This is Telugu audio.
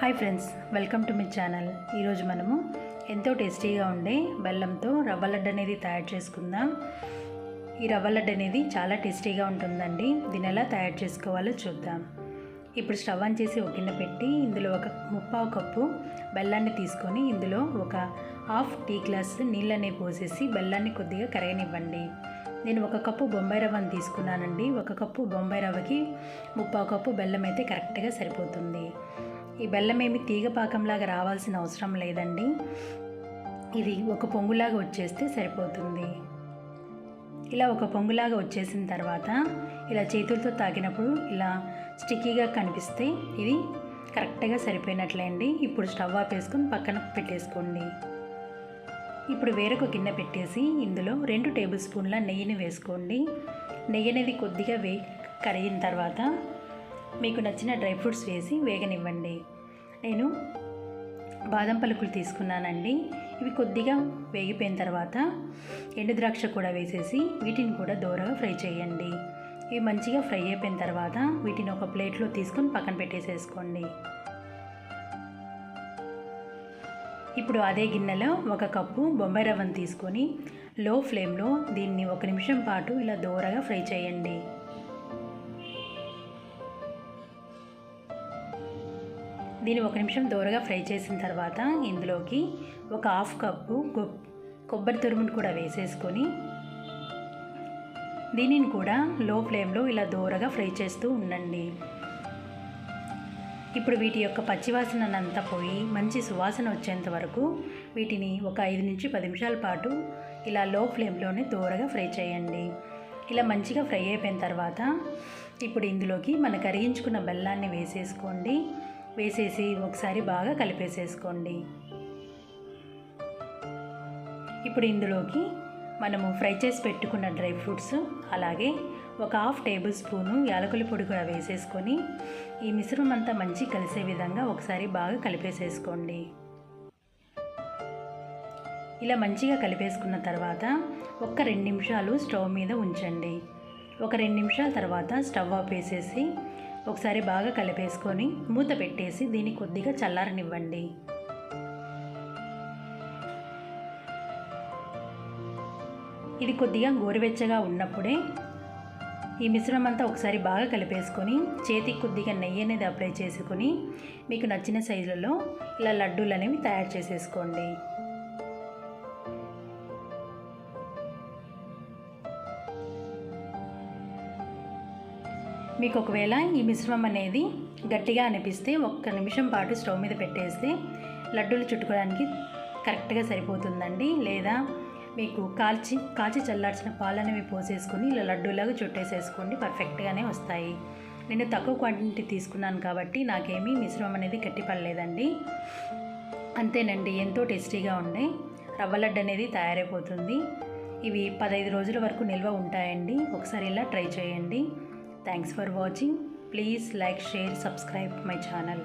హాయ్ ఫ్రెండ్స్ వెల్కమ్ టు మీ ఛానల్. ఈరోజు మనము ఎంతో టేస్టీగా ఉండే బెల్లంతో రవ్వ లడ్డు అనేది తయారు చేసుకుందాం. ఈ రవ్వ లడ్డు అనేది చాలా టేస్టీగా ఉంటుందండి. దీని ఎలా తయారు చేసుకోవాలో చూద్దాం. ఇప్పుడు స్టవ్ ఆన్ చేసి ఒక గిన్నె పెట్టి ఇందులో ఒక ముప్పావు కప్పు బెల్లాన్ని తీసుకొని ఇందులో ఒక హాఫ్ టీ గ్లాస్ నీళ్ళని పోసేసి బెల్లాన్ని కొద్దిగా కరగనివ్వండి. నేను ఒక కప్పు బొంబాయి రవ్వని తీసుకున్నానండి. ఒక కప్పు బొంబాయి రవ్వకి ముప్పావు కప్పు బెల్లం అయితే కరెక్ట్గా సరిపోతుంది. ఈ బెల్లం ఏమి తీగ పాకంలాగా రావాల్సిన అవసరం లేదండి. ఇది ఒక పొంగులాగా వచ్చేస్తే సరిపోతుంది. ఇలా ఒక పొంగులాగా వచ్చేసిన తర్వాత ఇలా చేతులతో తాకినప్పుడు ఇలా స్టిక్కీగా కనిపిస్తే ఇది కరెక్ట్గా సరిపోయినట్లే అండి ఇప్పుడు స్టవ్ ఆపేసుకొని పక్కన పెట్టేసుకోండి. ఇప్పుడు వేరొక గిన్నె పెట్టేసి ఇందులో రెండు టేబుల్ స్పూన్ల నెయ్యిని వేసుకోండి. నెయ్యి అనేది కొద్దిగా వే కరిగిన తర్వాత మీకు నచ్చిన డ్రై ఫ్రూట్స్ వేసి వేగనివ్వండి. నేను బాదం పలుకులు తీసుకున్నానండి. ఇవి కొద్దిగా వేగిపోయిన తర్వాత ఎండు ద్రాక్ష కూడా వేసేసి వీటిని కూడా దూరగా ఫ్రై చేయండి. ఇవి మంచిగా ఫ్రై అయిపోయిన తర్వాత వీటిని ఒక ప్లేట్లో తీసుకొని పక్కన పెట్టేసేసుకోండి. ఇప్పుడు అదే గిన్నెలో ఒక కప్పు బొంబాయి రవ్వను తీసుకొని లో ఫ్లేమ్లో దీన్ని ఒక నిమిషం పాటు ఇలా దూరగా ఫ్రై చేయండి. దీన్ని ఒక నిమిషం దూరగా ఫ్రై చేసిన తర్వాత ఇందులోకి ఒక హాఫ్ కప్పు కొబ్బరి తురుమును కూడా వేసేసుకొని దీనిని కూడా లో ఫ్లేమ్లో ఇలా దూరగా ఫ్రై చేస్తూ ఉండండి. ఇప్పుడు వీటి యొక్క పచ్చివాసనంతా పోయి మంచి సువాసన వచ్చేంత వరకు వీటిని ఒక ఐదు నుంచి పది నిమిషాల పాటు ఇలా లో ఫ్లేమ్లోనే దూరగా ఫ్రై చేయండి. ఇలా మంచిగా ఫ్రై అయిపోయిన తర్వాత ఇప్పుడు ఇందులోకి మన కరిగించుకున్న బెల్లాన్ని వేసేసుకోండి. వేసేసి ఒకసారి బాగా కలిపేసేసుకోండి. ఇప్పుడు ఇందులోకి మనము ఫ్రై చేసి పెట్టుకున్న డ్రై ఫ్రూట్స్ అలాగే ఒక హాఫ్ టేబుల్ స్పూను యాలకుల పొడి కూడా వేసేసుకొని ఈ మిశ్రమం అంతా మంచి కలిసే విధంగా ఒకసారి బాగా కలిపేసేసుకోండి. ఇలా మంచిగా కలిపేసుకున్న తర్వాత ఒక్క రెండు నిమిషాలు స్టవ్ మీద ఉంచండి. ఒక రెండు నిమిషాల తర్వాత స్టవ్ ఆఫ్ వేసేసి ఒకసారి బాగా కలిపేసుకొని మూత పెట్టేసి దీన్ని కొద్దిగా చల్లారనివ్వండి. ఇది కొద్దిగా గోరువెచ్చగా ఉన్నప్పుడే ఈ మిశ్రమం అంతా ఒకసారి బాగా కలిపేసుకొని చేతికి కొద్దిగా నెయ్యి అనేది అప్లై చేసుకొని మీకు నచ్చిన సైజులలో ఇలా లడ్డూలు అనేవి తయారు చేసేసుకోండి. మీకు ఒకవేళ ఈ మిశ్రమం అనేది గట్టిగా అనిపిస్తే ఒక్క నిమిషం పాటు స్టవ్ మీద పెట్టేస్తే లడ్డూలు చుట్టుకోవడానికి కరెక్ట్గా సరిపోతుందండి. లేదా మీకు కాల్చి కాల్చి చల్లార్చిన పాలు అనేవి పోసేసుకొని ఇలా లడ్డూలాగా చుట్టేసేసుకోండి. పర్ఫెక్ట్గానే వస్తాయి. నేను తక్కువ క్వాంటిటీ తీసుకున్నాను కాబట్టి నాకేమీ మిశ్రమం అనేది గట్టిపడలేదండి అంతేనండి ఎంతో టేస్టీగా ఉండే రవ్వ లడ్డు అనేది తయారైపోతుంది. ఇవి పదహైదు రోజుల వరకు నిల్వ ఉంటాయండి. ఒకసారి ఇలా ట్రై చేయండి. Thanks for watching. Please like, share, subscribe my channel.